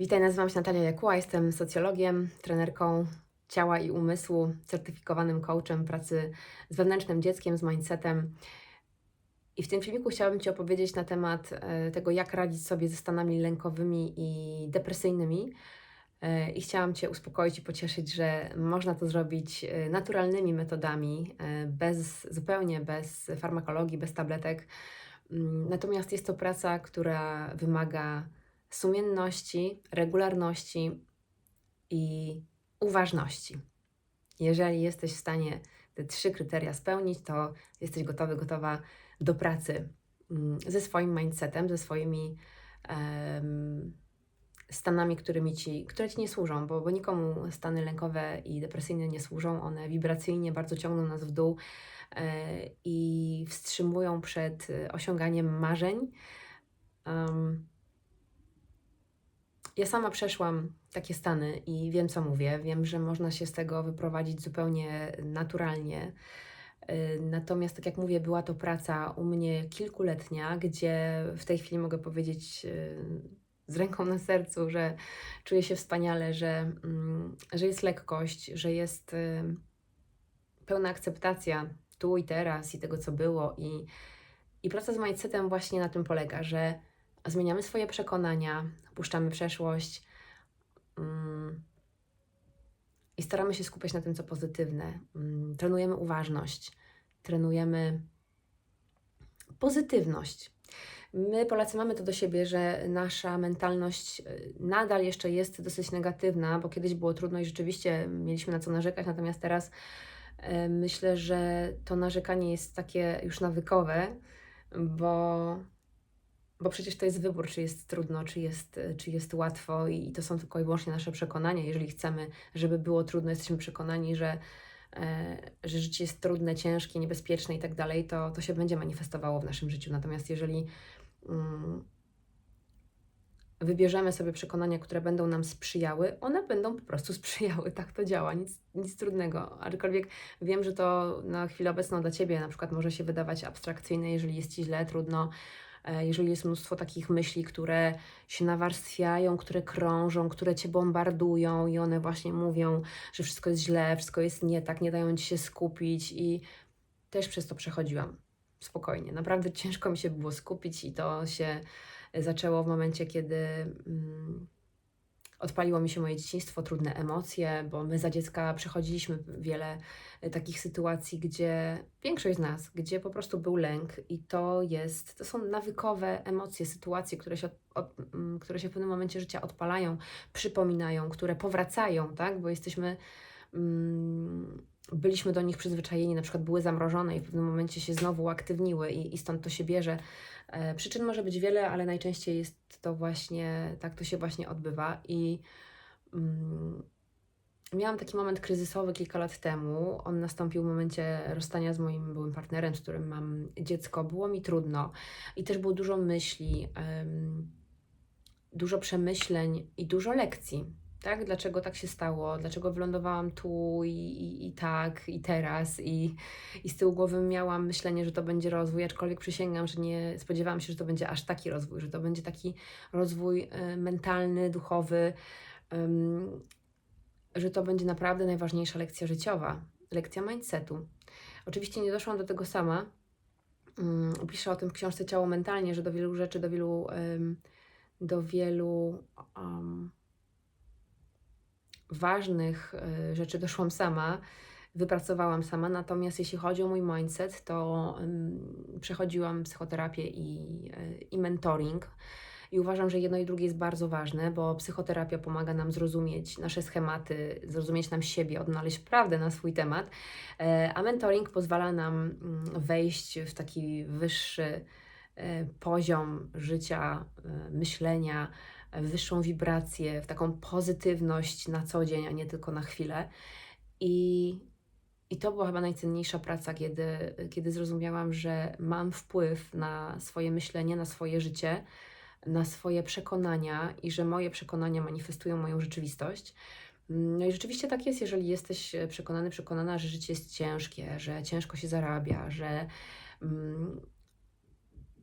Witaj, nazywam się Natalia Jakuła, jestem socjologiem, trenerką ciała i umysłu, certyfikowanym coachem pracy z wewnętrznym dzieckiem, z mindsetem. I w tym filmiku chciałabym Ci opowiedzieć na temat e, tego, jak radzić sobie ze stanami lękowymi i depresyjnymi. E, I chciałam Cię uspokoić i pocieszyć, że można to zrobić e, naturalnymi metodami, bez, zupełnie bez farmakologii, bez tabletek. Mm, Natomiast jest to praca, która wymaga sumienności, regularności i uważności. Jeżeli jesteś w stanie te trzy kryteria spełnić, to jesteś gotowy, gotowa do pracy mm, ze swoim mindsetem, ze swoimi em, stanami, którymi ci, które ci nie służą, bo, bo nikomu stany lękowe i depresyjne nie służą. One wibracyjnie bardzo ciągną nas w dół e, i wstrzymują przed e, osiąganiem marzeń. Um, ja sama przeszłam takie stany i wiem, co mówię. Wiem, że można się z tego wyprowadzić zupełnie naturalnie. Y, Natomiast, tak jak mówię, była to praca u mnie kilkuletnia, gdzie w tej chwili mogę powiedzieć y, z ręką na sercu, że czuję się wspaniale, że, mm, że jest lekkość, że jest y, pełna akceptacja tu i teraz i tego, co było. I, i praca z mindsetem właśnie na tym polega, że zmieniamy swoje przekonania, puszczamy przeszłość mm, i staramy się skupiać na tym, co pozytywne. Mm, Trenujemy uważność, trenujemy pozytywność. My, Polacy, mamy to do siebie, że nasza mentalność y, nadal jeszcze jest dosyć negatywna, bo kiedyś było trudno i rzeczywiście mieliśmy na co narzekać, natomiast teraz e, myślę, że to narzekanie jest takie już nawykowe, bo bo przecież to jest wybór, czy jest trudno, czy jest, czy jest łatwo, i to są tylko i wyłącznie nasze przekonania. Jeżeli chcemy, żeby było trudno, jesteśmy przekonani, że, e, że życie jest trudne, ciężkie, niebezpieczne i tak dalej, to, to się będzie manifestowało w naszym życiu. Natomiast jeżeli mm, wybierzemy sobie przekonania, które będą nam sprzyjały, one będą po prostu sprzyjały. Tak to działa, nic, nic trudnego. Aczkolwiek wiem, że to na chwilę obecną dla Ciebie na przykład może się wydawać abstrakcyjne, jeżeli jest Ci źle, trudno, e, jeżeli jest mnóstwo takich myśli, które się nawarstwiają, które krążą, które Cię bombardują i one właśnie mówią, że wszystko jest źle, wszystko jest nie tak, nie dają Ci się skupić i też przez to przechodziłam. Spokojnie, naprawdę ciężko mi się było skupić i to się zaczęło w momencie, kiedy mm, odpaliło mi się moje dzieciństwo, trudne emocje, bo my za dziecka przechodziliśmy wiele y, takich sytuacji, gdzie większość z nas, gdzie po prostu był lęk i to jest, to są nawykowe emocje, sytuacje, które się, od, od, mm, które się w pewnym momencie życia odpalają, przypominają, które powracają, tak, bo jesteśmy mm, byliśmy do nich przyzwyczajeni, na przykład były zamrożone i w pewnym momencie się znowu uaktywniły i, i stąd to się bierze. E, przyczyn może być wiele, ale najczęściej jest to właśnie, tak to się właśnie odbywa i mm, miałam taki moment kryzysowy kilka lat temu. On nastąpił w momencie rozstania z moim byłym partnerem, z którym mam dziecko. Było mi trudno i też było dużo myśli, em, dużo przemyśleń i dużo lekcji tak? Dlaczego tak się stało? Dlaczego wylądowałam tu i, i, i tak, i teraz? I, I z tyłu głowy miałam myślenie, że to będzie rozwój, aczkolwiek przysięgam, że nie spodziewałam się, że to będzie aż taki rozwój, że to będzie taki rozwój y, mentalny, duchowy, ym, że to będzie naprawdę najważniejsza lekcja życiowa, lekcja mindsetu. Oczywiście nie doszłam do tego sama. Um, piszę o tym w książce Ciało Mentalnie, że do wielu rzeczy, do wielu, ym, do wielu um, ważnych y, rzeczy doszłam sama, wypracowałam sama. Natomiast jeśli chodzi o mój mindset, to przechodziłam psychoterapię i, y, i mentoring. I uważam, że jedno i drugie jest bardzo ważne, bo psychoterapia pomaga nam zrozumieć nasze schematy, zrozumieć nam siebie, odnaleźć prawdę na swój temat, e, a mentoring pozwala nam mm, wejść w taki wyższy e, poziom życia, e, myślenia, w wyższą wibrację, w taką pozytywność na co dzień, a nie tylko na chwilę. I, i to była chyba najcenniejsza praca, kiedy, kiedy zrozumiałam, że mam wpływ na swoje myślenie, na swoje życie, na swoje przekonania i że moje przekonania manifestują moją rzeczywistość. No i rzeczywiście tak jest, jeżeli jesteś przekonany, przekonana, że życie jest ciężkie, że ciężko się zarabia, że mm,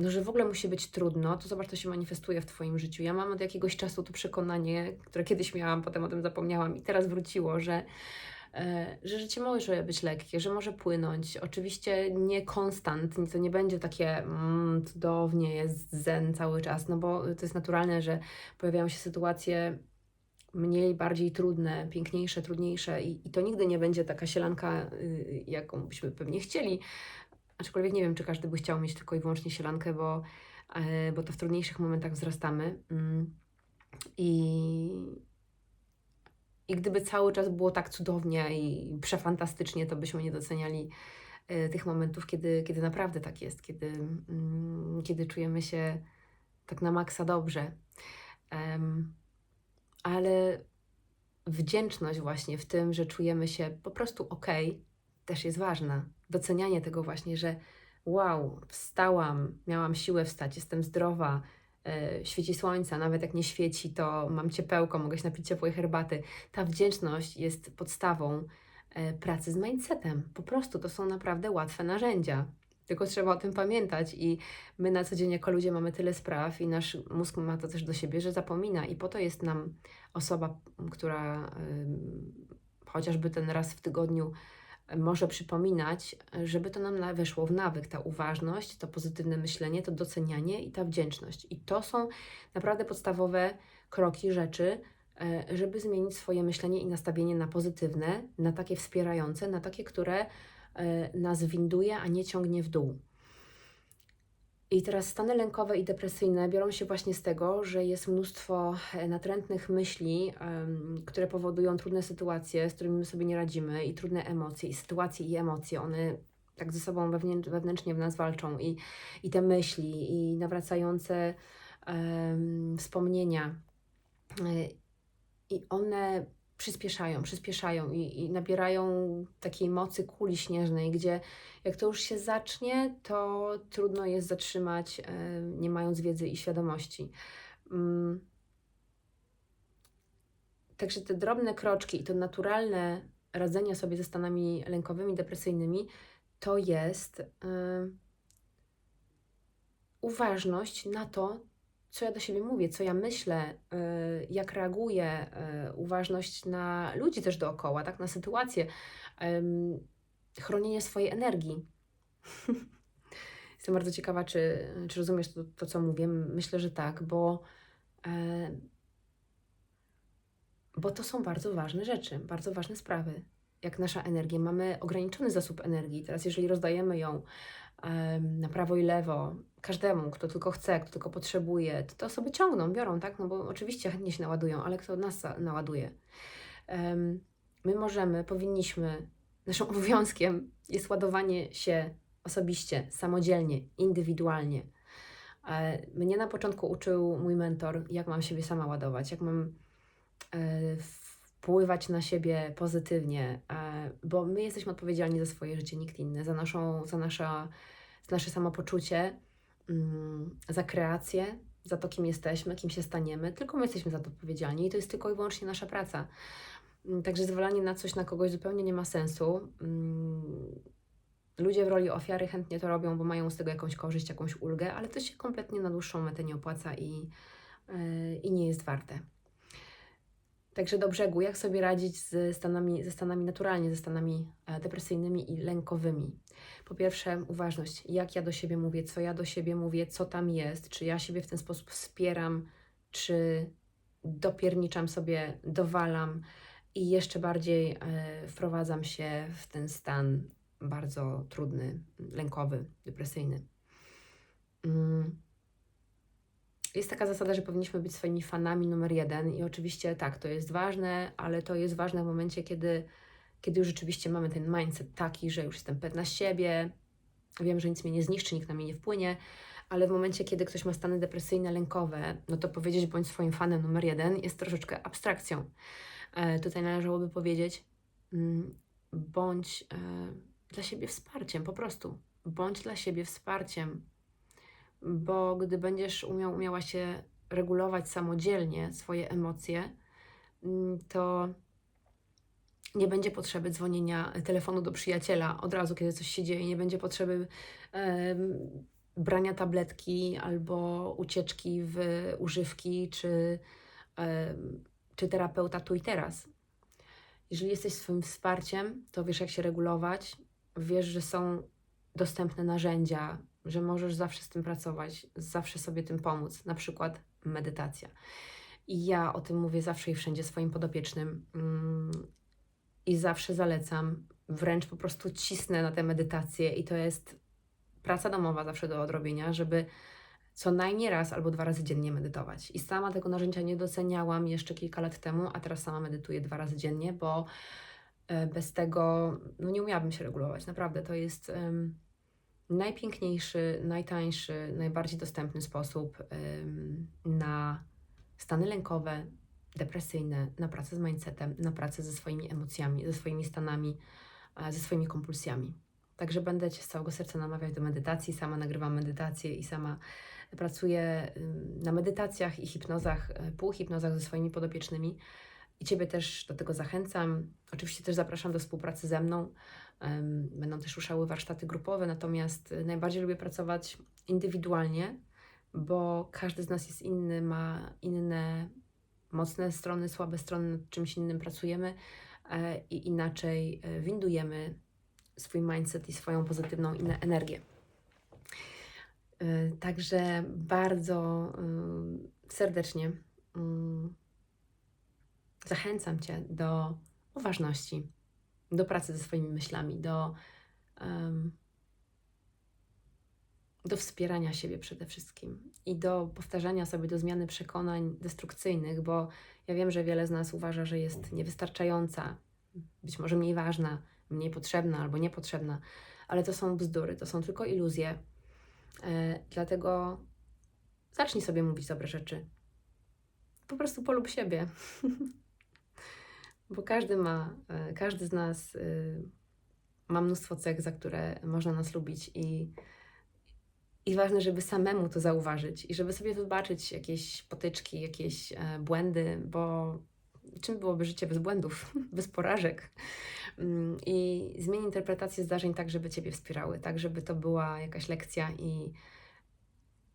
no, że w ogóle musi być trudno, to zobacz, to się manifestuje w Twoim życiu. Ja mam od jakiegoś czasu to przekonanie, które kiedyś miałam, potem o tym zapomniałam i teraz wróciło, że, e, że życie może być lekkie, że może płynąć. Oczywiście nie konstant, to nie będzie takie mm, cudownie, jest zen cały czas, no bo to jest naturalne, że pojawiają się sytuacje mniej, bardziej trudne, piękniejsze, trudniejsze i, i to nigdy nie będzie taka sielanka, y, jaką byśmy pewnie chcieli, Aczkolwiek nie wiem, czy każdy by chciał mieć tylko i wyłącznie sielankę, bo, e, bo to w trudniejszych momentach wzrastamy. Mm. I, I gdyby cały czas było tak cudownie i przefantastycznie, to byśmy nie doceniali e, tych momentów, kiedy, kiedy naprawdę tak jest, kiedy, mm, kiedy czujemy się tak na maksa dobrze. ale wdzięczność właśnie w tym, że czujemy się po prostu ok, też jest ważna. Docenianie tego właśnie, że wow, wstałam, miałam siłę wstać, jestem zdrowa, yy, świeci słońca, nawet jak nie świeci, to mam ciepełko, mogę się napić ciepłej herbaty. Ta wdzięczność jest podstawą yy, pracy z mindsetem. Po prostu to są naprawdę łatwe narzędzia. Tylko trzeba o tym pamiętać i my na co dzień jako ludzie mamy tyle spraw i nasz mózg ma to też do siebie, że zapomina i po to jest nam osoba, która yy, chociażby ten raz w tygodniu może przypominać, żeby to nam weszło w nawyk, ta uważność, to pozytywne myślenie, to docenianie i ta wdzięczność. I to są naprawdę podstawowe kroki, rzeczy, e, żeby zmienić swoje myślenie i nastawienie na pozytywne, na takie wspierające, na takie, które e, nas winduje, a nie ciągnie w dół. I teraz stany lękowe i depresyjne biorą się właśnie z tego, że jest mnóstwo e, natrętnych myśli, które powodują trudne sytuacje, z którymi my sobie nie radzimy, i trudne emocje, i sytuacje, i emocje. One tak ze sobą wewnętrznie w nas walczą, i, i te myśli, i nawracające um, wspomnienia. E, I one przyspieszają, przyspieszają i, i nabierają takiej mocy kuli śnieżnej, gdzie jak to już się zacznie, to trudno jest zatrzymać, e, nie mając wiedzy i świadomości. Mm. Także te drobne kroczki i to naturalne radzenie sobie ze stanami lękowymi, depresyjnymi, to jest yy, uważność na to, co ja do siebie mówię, co ja myślę, y, jak reaguję, y, uważność na ludzi też dookoła, tak, na sytuację, chronienie swojej energii. Jestem bardzo ciekawa, czy, czy rozumiesz to, to, co mówię. Myślę, że tak, bo, e, bo to są bardzo ważne rzeczy, bardzo ważne sprawy. Jak nasza energia, mamy ograniczony zasób energii. Teraz, jeżeli rozdajemy ją na prawo i lewo, każdemu, kto tylko chce, kto tylko potrzebuje, to te osoby ciągną, biorą, tak? No bo oczywiście chętnie się naładują, ale kto nas naładuje? My możemy, powinniśmy, naszym obowiązkiem jest ładowanie się osobiście, samodzielnie, indywidualnie. E, mnie na początku uczył mój mentor, jak mam siebie sama ładować, jak mam e, wpływać na siebie pozytywnie, e, bo my jesteśmy odpowiedzialni za swoje życie, nikt inny, za, naszą, za, nasza, za nasze samopoczucie, mm, za kreację, za to, kim jesteśmy, kim się staniemy. Tylko my jesteśmy za to odpowiedzialni i to jest tylko i wyłącznie nasza praca. Mm, także zwalanie na coś, na kogoś zupełnie nie ma sensu. Mm, ludzie w roli ofiary chętnie to robią, bo mają z tego jakąś korzyść, jakąś ulgę, ale to się kompletnie na dłuższą metę nie opłaca i, yy, i nie jest warte. Także do brzegu, jak sobie radzić z stanami, ze stanami naturalnie, ze stanami e, depresyjnymi i lękowymi. Po pierwsze, uważność, jak ja do siebie mówię, co ja do siebie mówię, co tam jest, czy ja siebie w ten sposób wspieram, czy dopierniczam sobie, dowalam i jeszcze bardziej e, wprowadzam się w ten stan bardzo trudny, lękowy, depresyjny. Mm jest taka zasada, że powinniśmy być swoimi fanami numer jeden i oczywiście tak, to jest ważne, ale to jest ważne w momencie, kiedy, kiedy już rzeczywiście mamy ten mindset taki, że już jestem pewna siebie, wiem, że nic mnie nie zniszczy, nikt na mnie nie wpłynie, ale w momencie, kiedy ktoś ma stany depresyjne, lękowe, no to powiedzieć bądź swoim fanem numer jeden jest troszeczkę abstrakcją. E, tutaj należałoby powiedzieć mm, bądź e, dla siebie wsparciem, po prostu. Bądź dla siebie wsparciem bo gdy będziesz umiał, umiała się regulować samodzielnie swoje emocje, mm, to nie będzie potrzeby dzwonienia telefonu do przyjaciela od razu, kiedy coś się dzieje, nie będzie potrzeby brania tabletki albo ucieczki w używki czy, em, czy terapeuta tu i teraz. Jeżeli jesteś swoim wsparciem, to wiesz, jak się regulować, wiesz, że są dostępne narzędzia, że możesz zawsze z tym pracować, zawsze sobie tym pomóc, na przykład medytacja. I ja o tym mówię zawsze i wszędzie swoim podopiecznym mm, i zawsze zalecam, wręcz po prostu cisnę na tę medytację i to jest praca domowa zawsze do odrobienia, żeby co najmniej raz albo dwa razy dziennie medytować. I sama tego narzędzia nie doceniałam jeszcze kilka lat temu, a teraz sama medytuję dwa razy dziennie, bo e, bez tego no nie umiałabym się regulować. Naprawdę to jest em, najpiękniejszy, najtańszy, najbardziej dostępny sposób na stany lękowe, depresyjne, na pracę z mindsetem, na pracę ze swoimi emocjami, ze swoimi stanami, ze swoimi kompulsjami. Także będę Cię z całego serca namawiać do medytacji. Sama nagrywam medytację i sama pracuję na medytacjach i hipnozach, e, półhipnozach ze swoimi podopiecznymi. I Ciebie też do tego zachęcam. Oczywiście też zapraszam do współpracy ze mną. Będą też ruszały warsztaty grupowe, natomiast y, najbardziej lubię pracować indywidualnie, bo każdy z nas jest inny, ma inne mocne strony, słabe strony, nad czymś innym pracujemy e, i inaczej e, windujemy swój mindset i swoją pozytywną energię. Y, Także bardzo y, serdecznie mm, zachęcam Cię do uważności, do pracy ze swoimi myślami, do, em, do wspierania siebie przede wszystkim i do powtarzania sobie, do zmiany przekonań destrukcyjnych, bo ja wiem, że wiele z nas uważa, że jest niewystarczająca, być może mniej ważna, mniej potrzebna albo niepotrzebna, ale to są bzdury, to są tylko iluzje. E, dlatego zacznij sobie mówić dobre rzeczy. Po prostu polub siebie. Bo każdy ma, e, każdy z nas y, ma mnóstwo cech, za które można nas lubić i, i ważne, żeby samemu to zauważyć i żeby sobie wybaczyć jakieś potyczki, jakieś e, błędy, bo czym byłoby życie bez błędów, bez porażek? Mm, I zmień interpretację zdarzeń tak, żeby Ciebie wspierały, tak, żeby to była jakaś lekcja i,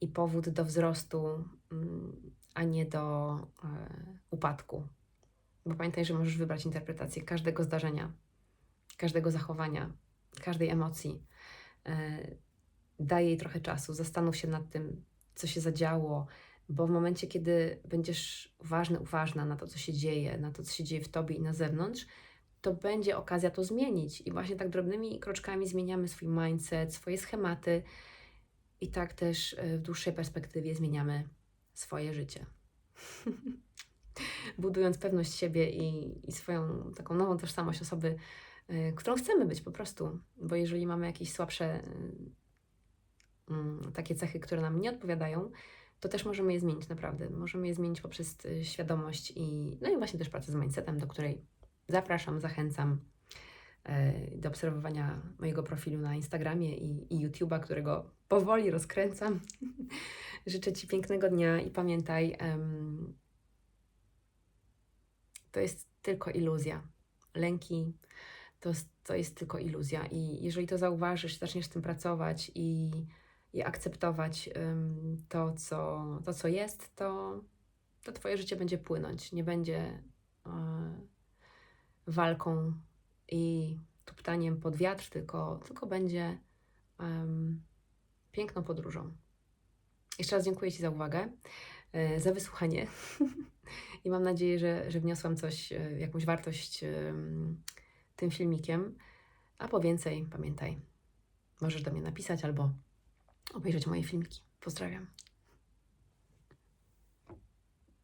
i powód do wzrostu, mm, a nie do e, upadku. Bo pamiętaj, że możesz wybrać interpretację każdego zdarzenia, każdego zachowania, każdej emocji. E, daj jej trochę czasu, zastanów się nad tym, co się zadziało, bo w momencie, kiedy będziesz uważny, uważna na to, co się dzieje, na to, co się dzieje w tobie i na zewnątrz, to będzie okazja to zmienić. I właśnie tak drobnymi kroczkami zmieniamy swój mindset, swoje schematy i tak też e, w dłuższej perspektywie zmieniamy swoje życie. Budując pewność siebie i, i swoją taką nową tożsamość osoby, y, którą chcemy być po prostu. Bo jeżeli mamy jakieś słabsze y, mm, takie cechy, które nam nie odpowiadają, to też możemy je zmienić naprawdę. Możemy je zmienić poprzez y, świadomość i no i właśnie też pracę z mindsetem, do której zapraszam, zachęcam do obserwowania mojego profilu na Instagramie i, i YouTube'a, którego powoli rozkręcam. Życzę Ci pięknego dnia i pamiętaj, em, to jest tylko iluzja. Lęki to, to jest tylko iluzja. I jeżeli to zauważysz, zaczniesz z tym pracować i, i akceptować to, co, to, co jest, to, to Twoje życie będzie płynąć. Nie będzie e, walką i tuptaniem pod wiatr, tylko, tylko będzie em, piękną podróżą. Jeszcze raz dziękuję Ci za uwagę, za wysłuchanie. I mam nadzieję, że, że wniosłam coś, e, jakąś wartość em, tym filmikiem. A po więcej, pamiętaj, możesz do mnie napisać albo obejrzeć moje filmiki. Pozdrawiam.